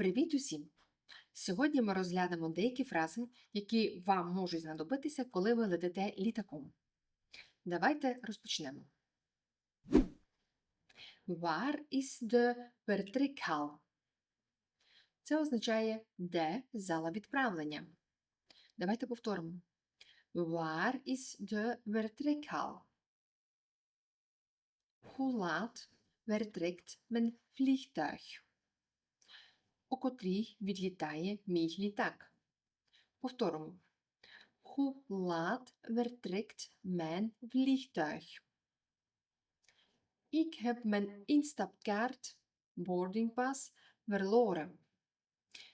Привіт усім! Сьогодні ми розглянемо деякі фрази, які вам можуть знадобитися, коли ви летите літаком. Давайте розпочнемо. Waar is de vertrekhal? Це означає де зала відправлення. Давайте повторимо. Waar is de vertrekhal? Hoe laat mijn vliegtuig? О котрій відлітає мій літак. Повторимо. Heb mijn instapkaart, boardingpas, verloren.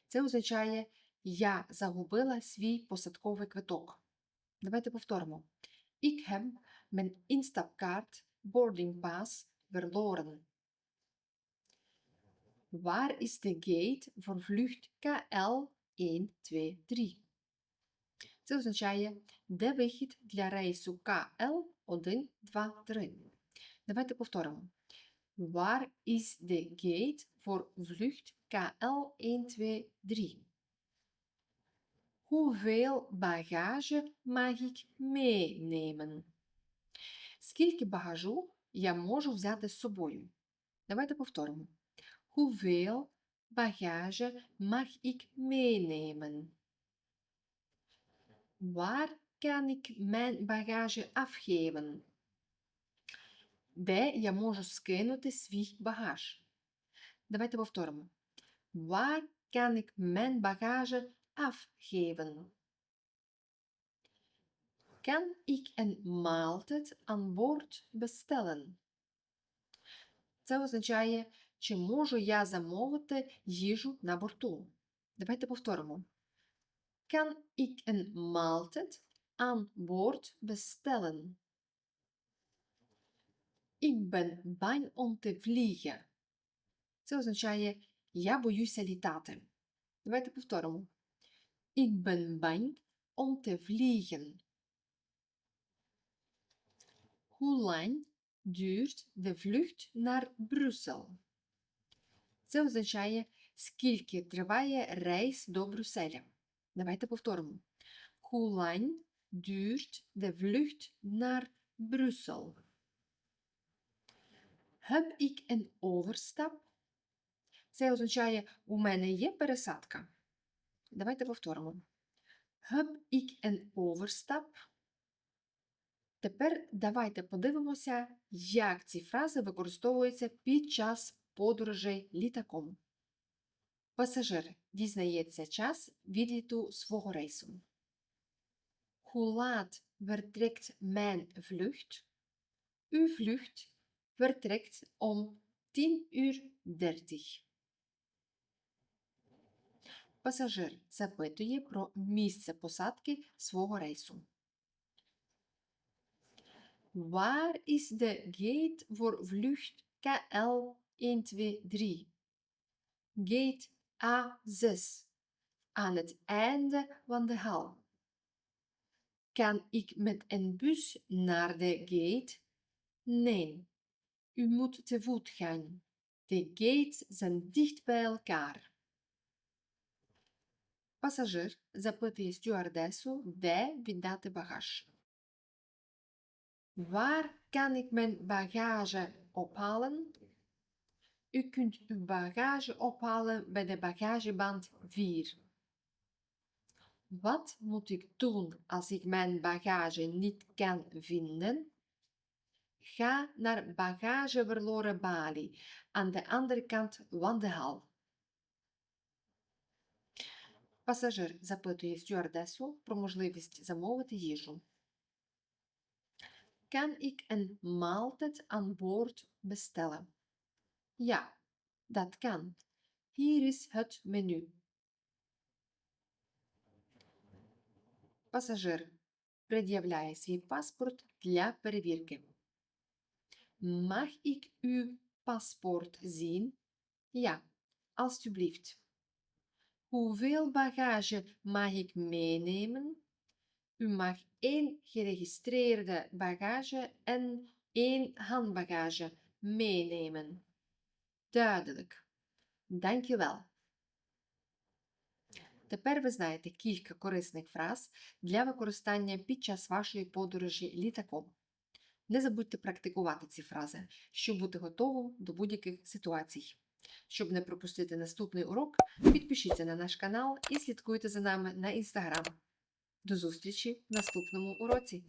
Це означає я загубила свій посадковий квиток. Давайте повторимо. Waar is de gate voor vlucht KL 123? Це означає, де вихід для рейсу КЛ 123. Давайте повторимо. Waar is de gate voor vlucht KL 123? Hoeveel bagage mag ik meenemen? Скільки багажу я можу взяти з собою? Давайте повторимо. Hoeveel bagage mag ik meenemen? Waar kan ik mijn bagage afgeven? Де я можу скинути свій багаж? Давайте повторимо. Waar kan ik mijn bagage afgeven? Kan ik een maaltijd aan boord bestellen? Це означає, чи можу я замовити їжу на борту. Давайте повторимо. Kan ik een maaltijd aan boord bestellen? Ik ben bang om te vliegen. Це означає я боюся літати. Давайте повторимо. Ik ben bang om te vliegen. Hoe lang duurt de vlucht naar Brussel? Це означає, скільки триває рейс до Брюсселя. Давайте повторимо. Hoe lang duurt de vlucht naar Brussel? Heb ik een overstap? Це означає, у мене є пересадка. Давайте повторимо. Heb ik een overstap? Тепер давайте подивимося, як ці фрази використовуються під час подорожей літаком. Пасажир дізнається час відліту свого рейсу. Hoe laat vertrekt mijn vlucht? Uw vlucht vertrekt om 10 uur 30. Пасажир запитує про місце посадки свого рейсу. Waar is de gate voor vlucht KL 123? Gate A6 aan het einde van de hal. Kan ik met een bus naar de gate? Nee, u moet te voet gaan. De gates zijn dicht bij elkaar. Пасажир запитує стюардесу, де віддати багаж. Waar kan ik mijn bagage ophalen? U kunt uw bagage ophalen bij de bagageband 4. Wat moet ik doen als ik mijn bagage niet kan vinden? Ga naar bagage verloren balie aan de andere kant van de hal. Пасажир запитує стюардесу про можливість замовити їжу. Kan ik een maaltijd aan boord bestellen? Ja, dat kan. Hier is het menu. Пасажир пред'являє свій паспорт для перевірки. Mag ik uw paspoort zien? Ja, alstublieft. Hoeveel bagage mag ik meenemen? U mag één geregistreerde bagage en één handbagage meenemen. Duidelijk. Dank je wel. Тепер ви знаєте кілька корисних фраз для використання під час вашої подорожі літаком. Не забудьте практикувати ці фрази, щоб бути готовим до будь-яких ситуацій. Щоб не пропустити наступний урок, підпишіться на наш канал і слідкуйте за нами на інстаграм. До зустрічі в наступному уроці!